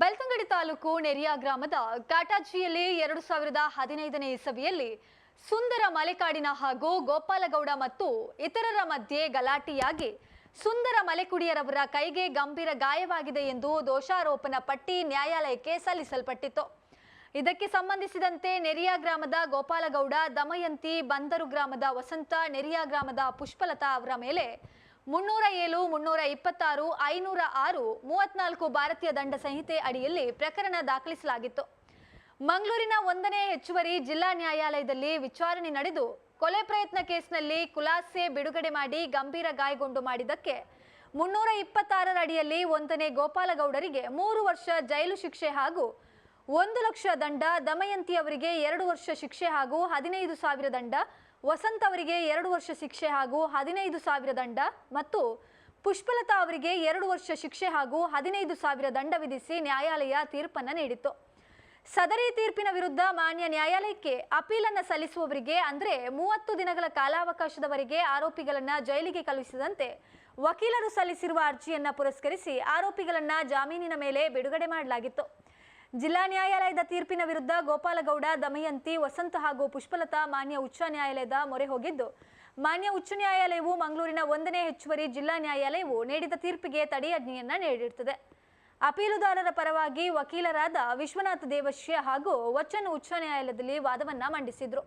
ಬೆಳ್ತಂಗಡಿ ತಾಲೂಕು ನೆರಿಯಾ ಗ್ರಾಮದ ಕಾಟಾಜಿಯಲ್ಲಿ ಎರಡು ಸಾವಿರದ ಹದಿನೈದನೇ ಇಸವಿಯಲ್ಲಿ ಸುಂದರ ಮಲೆಕಾಡಿನ ಹಾಗೂ ಗೋಪಾಲಗೌಡ ಮತ್ತು ಇತರರ ಮಧ್ಯೆ ಗಲಾಟೆಯಾಗಿ ಸುಂದರ ಮಲೆಕುಡಿಯರವರ ಕೈಗೆ ಗಂಭೀರ ಗಾಯವಾಗಿದೆ ಎಂದು ದೋಷಾರೋಪಣ ಪಟ್ಟಿ ನ್ಯಾಯಾಲಯಕ್ಕೆ ಸಲ್ಲಿಸಲ್ಪಟ್ಟಿತ್ತು. ಇದಕ್ಕೆ ಸಂಬಂಧಿಸಿದಂತೆ ನೆರಿಯಾ ಗ್ರಾಮದ ಗೋಪಾಲಗೌಡ ದಮಯಂತಿ ಬಂದರು ಗ್ರಾಮದ ವಸಂತ, ನೆರಿಯಾ ಗ್ರಾಮದ ಪುಷ್ಪಲತಾ ಅವರ ಮೇಲೆ ಮುನ್ನೂರ ಏಳು ಮುನ್ನೂರ ಇಪ್ಪತ್ತಾರು ಐನೂರ ಆರು ಮೂವತ್ನಾಲ್ಕು ಭಾರತೀಯ ದಂಡ ಸಂಹಿತೆ ಅಡಿಯಲ್ಲಿ ಪ್ರಕರಣ ದಾಖಲಿಸಲಾಗಿತ್ತು. ಮಂಗಳೂರಿನ ಒಂದನೇ ಹೆಚ್ಚುವರಿ ಜಿಲ್ಲಾ ನ್ಯಾಯಾಲಯದಲ್ಲಿ ವಿಚಾರಣೆ ನಡೆದು ಕೊಲೆ ಪ್ರಯತ್ನ ಕೇಸ್ನಲ್ಲಿ ಕುಲಾಸೆ ಬಿಡುಗಡೆ ಮಾಡಿ ಗಂಭೀರ ಗಾಯಗೊಂಡು ಮಾಡಿದ್ದಕ್ಕೆ ಮುನ್ನೂರ ಇಪ್ಪತ್ತಾರರ ಅಡಿಯಲ್ಲಿ ಒಂದನೇ ಗೋಪಾಲಗೌಡರಿಗೆ ಮೂರು ವರ್ಷ ಜೈಲು ಶಿಕ್ಷೆ ಹಾಗೂ ಒಂದು ಲಕ್ಷ ದಂಡ, ದಮಯಂತಿ ಅವರಿಗೆ ಎರಡು ವರ್ಷ ಶಿಕ್ಷೆ ಹಾಗೂ ಹದಿನೈದು ಸಾವಿರ ದಂಡ, ವಸಂತ್ ಅವರಿಗೆ ಎರಡು ವರ್ಷ ಶಿಕ್ಷೆ ಹಾಗೂ ಹದಿನೈದು ಸಾವಿರ ದಂಡ ಮತ್ತು ಪುಷ್ಪಲತಾ ಅವರಿಗೆ ಎರಡು ವರ್ಷ ಶಿಕ್ಷೆ ಹಾಗೂ ಹದಿನೈದು ಸಾವಿರ ದಂಡ ವಿಧಿಸಿ ನ್ಯಾಯಾಲಯ ತೀರ್ಪನ್ನು ನೀಡಿತ್ತು. ಸದರಿ ತೀರ್ಪಿನ ವಿರುದ್ಧ ಮಾನ್ಯ ನ್ಯಾಯಾಲಯಕ್ಕೆ ಅಪೀಲನ್ನು ಸಲ್ಲಿಸುವವರಿಗೆ ಅಂದರೆ ಮೂವತ್ತು ದಿನಗಳ ಕಾಲಾವಕಾಶದವರೆಗೆ ಆರೋಪಿಗಳನ್ನು ಜೈಲಿಗೆ ಕಳುಹಿಸಿದಂತೆ ವಕೀಲರು ಸಲ್ಲಿಸಿರುವ ಅರ್ಜಿಯನ್ನು ಪುರಸ್ಕರಿಸಿ ಆರೋಪಿಗಳನ್ನು ಜಾಮೀನಿನ ಮೇಲೆ ಬಿಡುಗಡೆ ಮಾಡಲಾಗಿತ್ತು. ಜಿಲ್ಲಾ ನ್ಯಾಯಾಲಯದ ತೀರ್ಪಿನ ವಿರುದ್ಧ ಗೋಪಾಲಗೌಡ, ದಮಯಂತಿ, ವಸಂತ ಹಾಗೂ ಪುಷ್ಪಲತಾ ಮಾನ್ಯ ಉಚ್ಚ ನ್ಯಾಯಾಲಯದ ಮೊರೆ ಹೋಗಿದ್ದು, ಮಾನ್ಯ ಉಚ್ಚ ನ್ಯಾಯಾಲಯವು ಮಂಗಳೂರಿನ ಒಂದನೇ ಹೆಚ್ಚುವರಿ ಜಿಲ್ಲಾ ನ್ಯಾಯಾಲಯವು ನೀಡಿದ ತೀರ್ಪಿಗೆ ತಡೆಯಾಜ್ಞೆಯನ್ನ ನೀಡಿರುತ್ತದೆ ಅಪೀಲುದಾರರ ಪರವಾಗಿ ವಕೀಲರಾದ ವಿಶ್ವನಾಥ ದೇವಶ್ಯ ಹಾಗೂ ವಚನ್ ಉಚ್ಚ ನ್ಯಾಯಾಲಯದಲ್ಲಿ ವಾದವನ್ನ ಮಂಡಿಸಿದ್ರು.